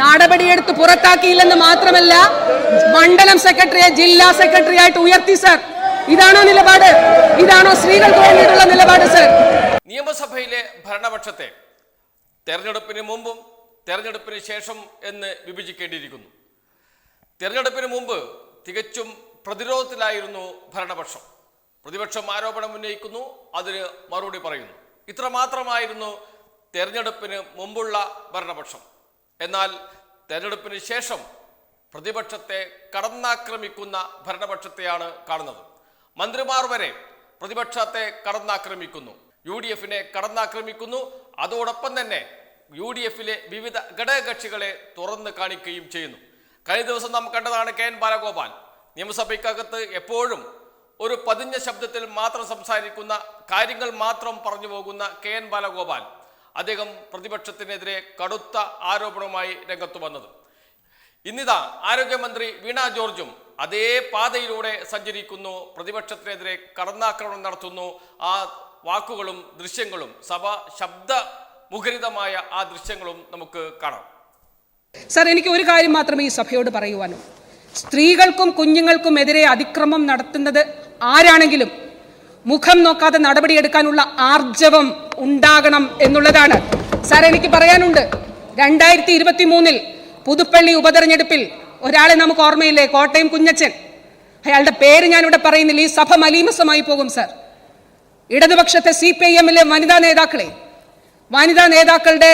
നടപടിയെടുത്ത് പുറത്താക്കിയില്ലെന്ന് മാത്രമല്ല മണ്ഡലം സെക്രട്ടറിയെ ജില്ലാ സെക്രട്ടറി ആയിട്ട് ഉയർത്തി സർ. ഇതാണോ നിലപാട്? ഇതാണോ സ്ത്രീകൾക്ക് വേണ്ടിയിട്ടുള്ള നിലപാട് സർ? നിയമസഭയിലെ ഭരണപക്ഷത്തെ തെരഞ്ഞെടുപ്പിന് മുമ്പും തെരഞ്ഞെടുപ്പിന് ശേഷം എന്ന് വിഭജിക്കേണ്ടിയിരിക്കുന്നു. തെരഞ്ഞെടുപ്പിന് മുമ്പ് തികച്ചും പ്രതിരോധത്തിലായിരുന്നു ഭരണപക്ഷം. പ്രതിപക്ഷം ആരോപണം ഉന്നയിക്കുന്നു അതിന് മറുപടി പറയുന്നു. ഇത്രമാത്രമായിരുന്നു തെരഞ്ഞെടുപ്പിന് മുമ്പുള്ള ഭരണപക്ഷം. എന്നാൽ തെരഞ്ഞെടുപ്പിന് ശേഷം പ്രതിപക്ഷത്തെ കടന്നാക്രമിക്കുന്ന ഭരണപക്ഷത്തെയാണ് കാണുന്നത്. മന്ത്രിമാർ വരെ പ്രതിപക്ഷത്തെ കടന്നാക്രമിക്കുന്നു. യു ഡി എഫിനെ കടന്നാക്രമിക്കുന്നു. അതോടൊപ്പം തന്നെ യു ഡി എഫിലെ വിവിധ ഘടകകക്ഷികളെ തുറന്നു കാണിക്കുകയും ചെയ്യുന്നു. കഴിഞ്ഞ ദിവസം നാം കണ്ടതാണ് കെ എൻ ബാലഗോപാൽ. നിയമസഭയ്ക്കകത്ത് എപ്പോഴും ഒരു പതിഞ്ഞ ശബ്ദത്തിൽ മാത്രം സംസാരിക്കുന്ന കാര്യങ്ങൾ മാത്രം പറഞ്ഞു പോകുന്ന കെ എൻ ബാലഗോപാൽ. അദ്ദേഹം പ്രതിപക്ഷത്തിനെതിരെ കടുത്ത ആരോപണവുമായി രംഗത്തു വന്നത്. ഇന്നിതാ ആരോഗ്യമന്ത്രി വീണ ജോർജും അതേ പാതയിലൂടെ സഞ്ചരിക്കുന്നു പ്രതിപക്ഷത്തിനെതിരെ കടന്നാക്രമണം നടത്തുന്നു. ആ വാക്കുകളും ദൃശ്യങ്ങളും സഭ ശബ്ദ മുഖരിതമായ ആ ദൃശ്യങ്ങളും നമുക്ക് കാണാം. സർ എനിക്ക് ഒരു കാര്യം മാത്രമേ ഈ സഭയോട് പറയുവാനും. സ്ത്രീകൾക്കും കുഞ്ഞുങ്ങൾക്കും എതിരെ അതിക്രമം നടത്തുന്നത് ആരാണെങ്കിലും മുഖം നോക്കാതെ നടപടിയെടുക്കാനുള്ള ആർജവം ഉണ്ടാകണം എന്നുള്ളതാണ്. സാർ എനിക്ക് പറയാനുണ്ട്. രണ്ടായിരത്തി ഇരുപത്തി മൂന്നിൽ പുതുപ്പള്ളി ഉപതെരഞ്ഞെടുപ്പിൽ ഒരാളെ നമുക്ക് ഓർമ്മയില്ലേ? കോട്ടയം കുഞ്ഞച്ചൻ അയാളുടെ പേര് ഞാനിവിടെ പറയുന്നില്ല. ഈ സഭ മലീമസമായി പോകും സാർ ഇടതുപക്ഷത്തെ സി പി ഐ എമ്മിലെ വനിതാ നേതാക്കളെ വനിതാ നേതാക്കളുടെ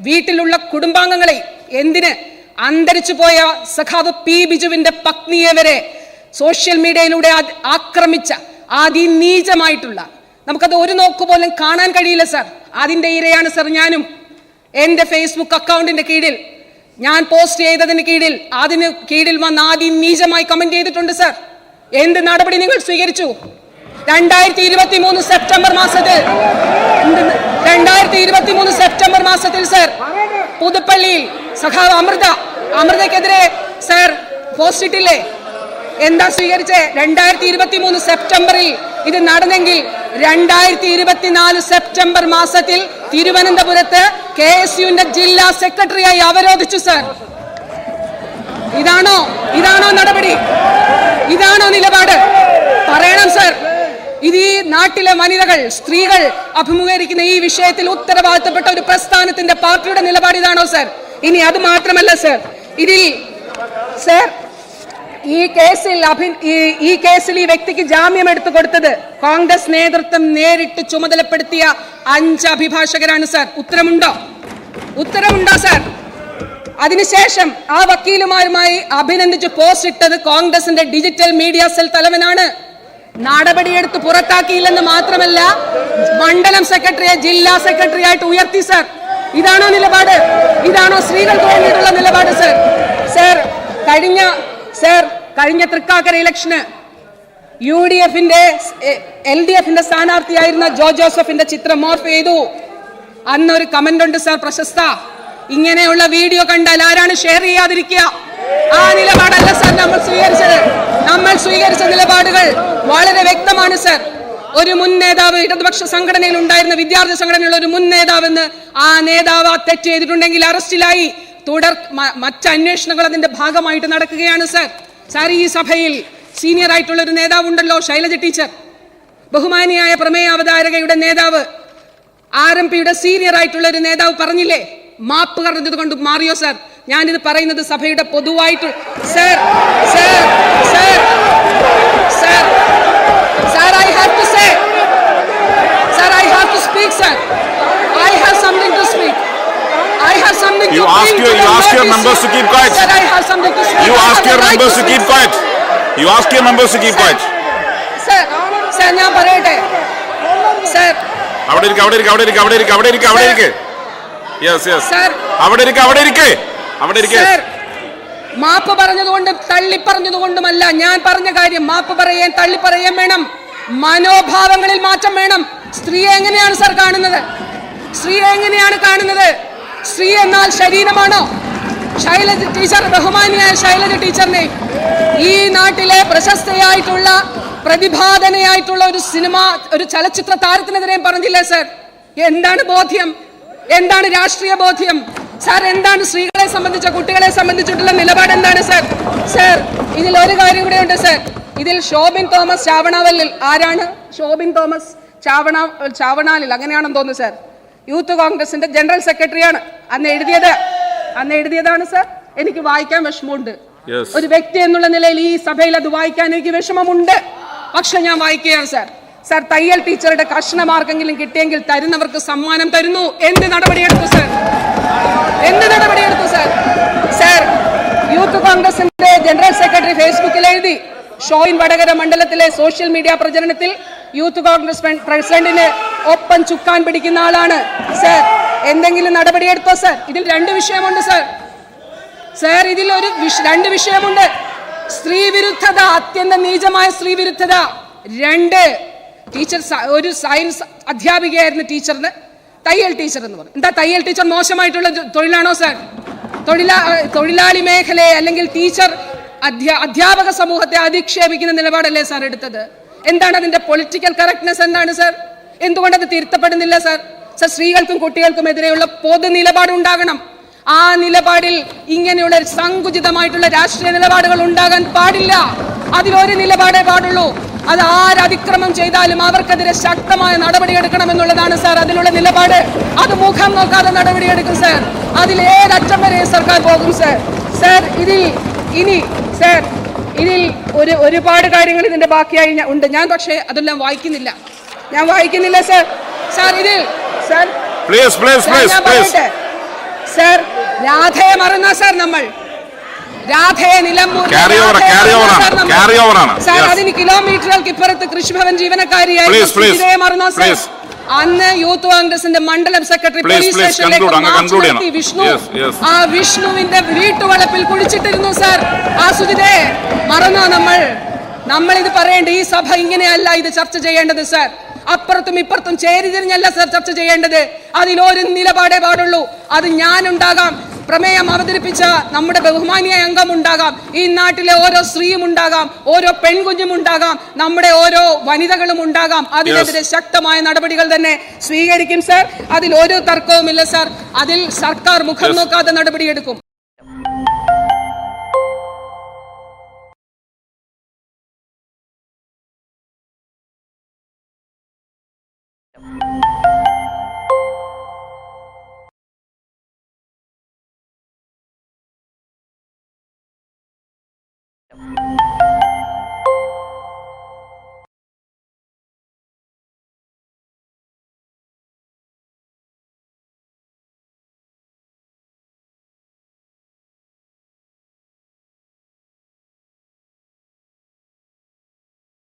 വീട്ടിലുള്ള കുടുംബാംഗങ്ങളെ എന്തിന് അന്തരിച്ചു പോയ സഖാവ് പി ബിജുവിന്റെ പത്നിയെ വരെ സോഷ്യൽ മീഡിയയിലൂടെ ആക്രമിച്ച അതിനീചമായിട്ടുള്ള നമുക്കത് ഒരു നോക്ക് പോലും കാണാൻ കഴിയില്ല സർ അതിന്റെ ഇരയാണ് സർ ഞാനും. എന്റെ ഫേസ്ബുക്ക് അക്കൗണ്ടിന്റെ കീഴിൽ ഞാൻ പോസ്റ്റ് ചെയ്തതിന് കീഴിൽ അതിന് കീഴിൽ വന്ന് ആദ്യം നീചമായി കമന്റ് ചെയ്തിട്ടുണ്ട് സർ എന്ത് നടപടി നിങ്ങൾ സ്വീകരിച്ചു? രണ്ടായിരത്തി ഇരുപത്തി മൂന്ന് സെപ്റ്റംബർ മാസത്തിൽ രണ്ടായിരത്തി ഇരുപത്തി മൂന്ന് സെപ്റ്റംബർ മാസത്തിൽ സർ പുതുപ്പള്ളിയിൽ സഖാവ് അമൃത അമൃതക്കെതിരെ സർ പോസ്റ്റ് ഇട്ടില്ലേ? എന്താ സ്വീകരിച്ചേ? രണ്ടായിരത്തി ഇരുപത്തി മൂന്ന് സെപ്റ്റംബറിൽ ഇത് നടന്നെങ്കിൽ രണ്ടായിരത്തി ഇരുപത്തിനാല് സെപ്റ്റംബർ മാസത്തിൽ തിരുവനന്തപുരത്ത് കെ എസ് യുവിന്റെ ജില്ലാ സെക്രട്ടറിയായി അവരോധിച്ചു സർ. ഇതാണോ? ഇതാണോ നടപടി? ഇതാണോ നിലപാട്? പറയണം സർ. ഇത് ഈ നാട്ടിലെ വനിതകൾ സ്ത്രീകൾ അഭിമുഖീകരിക്കുന്ന ഈ വിഷയത്തിൽ ഉത്തരവാദിത്തപ്പെട്ട ഒരു പ്രസ്ഥാനത്തിന്റെ പാർട്ടിയുടെ നിലപാട് ഇതാണോ സർ? ഇനി അത് മാത്രമല്ല സർ. ഇതിൽ സർ ഈ കേസിൽ അഭി ഈ- കേസിൽ ഈ വ്യക്തിക്ക് ജാമ്യം എടുത്തു കൊടുത്തത് കോൺഗ്രസ് നേതൃത്വം നേരിട്ട് ചുമതലപ്പെടുത്തിയ അഞ്ച് അഭിഭാഷകരാണ് സർ. ഉത്തരമുണ്ടോ? ഉത്തരമുണ്ടോ സർ? അതിനുശേഷം ആ വക്കീലുമാരുമായി അഭിനന്ദിച്ച് പോസ്റ്റ് ഇട്ടത് കോൺഗ്രസിന്റെ ഡിജിറ്റൽ മീഡിയ സെൽ തലവനാണ്. നടപടിയെടുത്ത് പുറത്താക്കിയില്ലെന്ന് മാത്രമല്ല മണ്ഡലം സെക്രട്ടറിയെ ജില്ലാ സെക്രട്ടറി ആയിട്ട് ഉയർത്തി സർ. ഇതാണോ നിലപാട്? ഇതാണോ സ്ത്രീകൾക്ക് വേണ്ടിയിട്ടുള്ള നിലപാട് സർ? സർ കഴിഞ്ഞ സർ കഴിഞ്ഞ തൃക്കാക്കര ഇലക്ഷന് യു ഡി എഫിന്റെ എൽ ഡി എഫിന്റെ സ്ഥാനാർത്ഥിയായിരുന്ന ജോ ജോസഫിന്റെ ചിത്രം മോർഫ് ചെയ്തു. അന്നൊരു കമന്റ് ഉണ്ട് സാർ പ്രശസ്ത. ഇങ്ങനെയുള്ള വീഡിയോ കണ്ടാൽ ആരാണ് ഷെയർ ചെയ്യാതിരിക്കുക? ആ നിലപാടല്ല സാർ നമ്മൾ സ്വീകരിച്ചത്. നമ്മൾ സ്വീകരിച്ച നിലപാടുകൾ വളരെ വ്യക്തമാണ് സാർ ഒരു മുൻ നേതാവ് ഇടതുപക്ഷ സംഘടനയിൽ ഉണ്ടായിരുന്ന വിദ്യാർത്ഥി സംഘടനയുള്ള ഒരു മുൻ നേതാവെന്ന് ആ നേതാവ് ആ തെറ്റ് ചെയ്തിട്ടുണ്ടെങ്കിൽ അറസ്റ്റിലായി തുടർ മറ്റന്വേഷണങ്ങൾ അതിന്റെ ഭാഗമായിട്ട് നടക്കുകയാണ് സാർ സാർ ഈ സഭയിൽ സീനിയർ ആയിട്ടുള്ള ഒരു നേതാവുണ്ടല്ലോ ശൈലജ ടീച്ചർ. ബഹുമാനിയായ പ്രമേയ അവതാരകയുടെ നേതാവ്. ആർ എം പിയുടെ സീനിയർ ആയിട്ടുള്ള ഒരു നേതാവ് പറഞ്ഞില്ലേ? മാപ്പ് പറഞ്ഞത് കൊണ്ട് മാറിയോ സാർ? ഞാനിത് പറയുന്നത് സഭയുടെ പൊതുവായിട്ട് sir sir sir sir I have to say sir I have to speak sir I have something to speak I have something You to ask bring your- members to keep quiet. You ask your members to keep quiet. You ask your members to keep quiet. Sir ഞാൻ പറയട്ടെ? Sir അവിടെ ഇരിക്ക് അവിടെ ഇരിക്ക് അവിടെ ഇരിക്ക് അവിടെ ഇരിക്ക് അവിടെ ഇരിക്ക് അവിടെ ഇരിക്ക്. യെസ് യെസ് അവിടെ ഇരിക്ക് അവിടെ ഇരിക്ക്. അവിടെ ഇരിക്ക്. മാപ്പ് പറഞ്ഞതുകൊണ്ടും തള്ളി പറഞ്ഞതുകൊണ്ടുമല്ല ഞാൻ പറഞ്ഞ കാര്യം മാപ്പ് പറയാൻ തള്ളി പറയാൻ വേണം. മനോഭാവങ്ങളിൽ മാറ്റം വേണം. സ്ത്രീയെ എങ്ങനെയാണ് സർ കാണുന്നത്? സ്ത്രീയെ എങ്ങനെയാണ് കാണുന്നത്? സ്ത്രീ എന്നാൽ ശരീരമാണോ? ശൈലജ ടീച്ചർ ബഹുമാനിയായ ശൈലജ ടീച്ചറിനെ ഈ നാട്ടിലെ പ്രശസ്തയായിട്ടുള്ള പ്രതിഭാധനയായിട്ടുള്ള ഒരു സിനിമ ഒരു ചലച്ചിത്ര താരത്തിനെതിരെയും പറഞ്ഞില്ലേ സർ? എന്താണ് ബോധ്യം? എന്താണ് രാഷ്ട്രീയ ബോധ്യം? സാർ എന്താണ് സ്ത്രീകളെ സംബന്ധിച്ച കുട്ടികളെ സംബന്ധിച്ചിട്ടുള്ള നിലപാട് എന്താണ് സർ? സർ ഇതിൽ ഒരു കാര്യം കൂടെ ഉണ്ട് സർ. ഇതിൽ ഷോബിൻ തോമസ് ചാവണാവല്ലിൽ ആരാണ്? ഷോബിൻ തോമസ് ചാവണ ചാവണാലിൽ അങ്ങനെയാണെന്ന് തോന്നുന്നു സർ. യൂത്ത് കോൺഗ്രസിന്റെ ജനറൽ സെക്രട്ടറിയാണ് അന്ന് എഴുതിയത്. അന്ന് എഴുതിയതാണ് സർ. എനിക്ക് വായിക്കാൻ വിഷമമുണ്ട്. ഒരു വ്യക്തി എന്നുള്ള നിലയിൽ ഈ സഭയിൽ അത് വായിക്കാൻ എനിക്ക് വിഷമമുണ്ട്. പക്ഷെ ഞാൻ വായിക്കുകയാണ് സർ. സർ തയ്യൽ ടീച്ചറുടെ കഷ്ണമാർക്കെങ്കിലും കിട്ടിയെങ്കിൽ തരുന്നവർക്ക് സമ്മാനം തരുന്നു. എന്ത് നടപടിയെടുത്തു സർ? എന്ത് നടപടിയെടുത്തു സർ? സർ യൂത്ത് കോൺഗ്രസിന്റെ ജനറൽ സെക്രട്ടറി ഫേസ്ബുക്കിൽ എഴുതി ഷോയിൻ വടകര മണ്ഡലത്തിലെ സോഷ്യൽ മീഡിയ പ്രചരണത്തിൽ യൂത്ത് കോൺഗ്രസ് പ്ര- പ്രസിഡന്റിന് ഒപ്പം ചുക്കാൻ പിടിക്കുന്ന ആളാണ് സാർ. എന്തെങ്കിലും നടപടിയെടുത്തോ സർ? ഇതിൽ രണ്ട് വിഷയമുണ്ട് സർ. സർ ഇതിൽ ഒരു രണ്ട് വിഷയമുണ്ട്. സ്ത്രീ വിരുദ്ധത അത്യന്തം നീചമായ സ്ത്രീ വിരുദ്ധത രണ്ട് ടീച്ചർ ഒരു സയൻസ് അധ്യാപികയായിരുന്നു ടീച്ചറിന്. തയ്യൽ ടീച്ചർ എന്ന് പറഞ്ഞു. എന്താ തയ്യൽ ടീച്ചർ മോശമായിട്ടുള്ള തൊഴിലാണോ സാർ? തൊഴിലാ തൊഴിലാളി മേഖലയെ അല്ലെങ്കിൽ ടീച്ചർ അധ്യാ അധ്യാപക സമൂഹത്തെ അധിക്ഷേപിക്കുന്ന നിലപാടല്ലേ സാർ എടുത്തത്? എന്താണ് അതിന്റെ പൊളിറ്റിക്കൽ കറക്റ്റ്നെസ് എന്താണ് സാർ? എന്തുകൊണ്ടത് തിരുത്തപ്പെടുന്നില്ല സാർ? സ്ത്രീകൾക്കും കുട്ടികൾക്കും എതിരെയുള്ള പൊതു നിലപാടുണ്ടാകണം ആ നിലപാടിൽ ഇങ്ങനെയുള്ള സങ്കുചിതമായിട്ടുള്ള രാഷ്ട്രീയ നിലപാടുകൾ ഉണ്ടാകാൻ പാടില്ല. അതിലൊരു നിലപാടേ പാടുള്ളൂ. അത് ആരതിക്രമം ചെയ്താലും അവർക്കെതിരെ ശക്തമായ നടപടിയെടുക്കണമെന്നുള്ളതാണ് സാർ അതിലുള്ള നിലപാട്. അത് മുഖം നോക്കാതെ നടപടിയെടുക്കും സാർ. അതിൽ ഏതറ്റം വരെ സർക്കാർ പോകും സാർ. സാർ ഇതിൽ ഇനി സാർ ഇതിൽ ഒരു ഒരുപാട് കാര്യങ്ങൾ ഇതിന്റെ ബാക്കിയായി ഉണ്ട്. ഞാൻ പക്ഷേ അതെല്ലാം വായിക്കുന്നില്ല. ഞാൻ വായിക്കുന്നില്ല സാർ. സാർ ഇതിൽ sir please please sir, please please പറയട്ടെ? രാധയെ മറന്ന സാർ നമ്മൾ രാധയെ നിലമ്പൂർ സാർ. സാർ. അതിന് കിലോമീറ്ററുകൾക്ക് ഇപ്പുറത്ത് കൃഷിഭവൻ ജീവനക്കാരിയായി മറന്നോ സാർ അന്ന് യൂത്ത് കോൺഗ്രസിന്റെ മണ്ഡലം സെക്രട്ടറി പോലീസ് സ്റ്റേഷനിലേക്ക്. വിഷ്ണു. ആ വിഷ്ണുവിന്റെ വീട്ടുവളപ്പിൽ കുളിച്ചിട്ടിരുന്നു സാർ ആ സുജിതേ മറന്നോ നമ്മൾ നമ്മൾ ഇത് പറയേണ്ട ഈ സഭ ഇങ്ങനെയല്ല ഇത് ചർച്ച ചെയ്യേണ്ടത് സാർ അപ്പുറത്തും ഇപ്പുറത്തും ചേരി തിരിഞ്ഞല്ല സർ ചർച്ച ചെയ്യേണ്ടത്. അതിലൊരു നിലപാടേ പാടുള്ളൂ. അത് ഞാനുണ്ടാകാം. പ്രമേയം അവതരിപ്പിച്ച നമ്മുടെ ബഹുമാനിയായ അംഗം ഉണ്ടാകാം ഈ നാട്ടിലെ ഓരോ സ്ത്രീയും ഉണ്ടാകാം. ഓരോ പെൺകുഞ്ഞും ഉണ്ടാകാം. നമ്മുടെ ഓരോ വനിതകളും ഉണ്ടാകാം. അതിനെതിരെ ശക്തമായ നടപടികൾ തന്നെ സ്വീകരിക്കും സർ. അതിൽ ഒരു തർക്കവുമില്ല സർ. അതിൽ സർക്കാർ മുഖം. നോക്കാതെ നടപടിയെടുക്കും.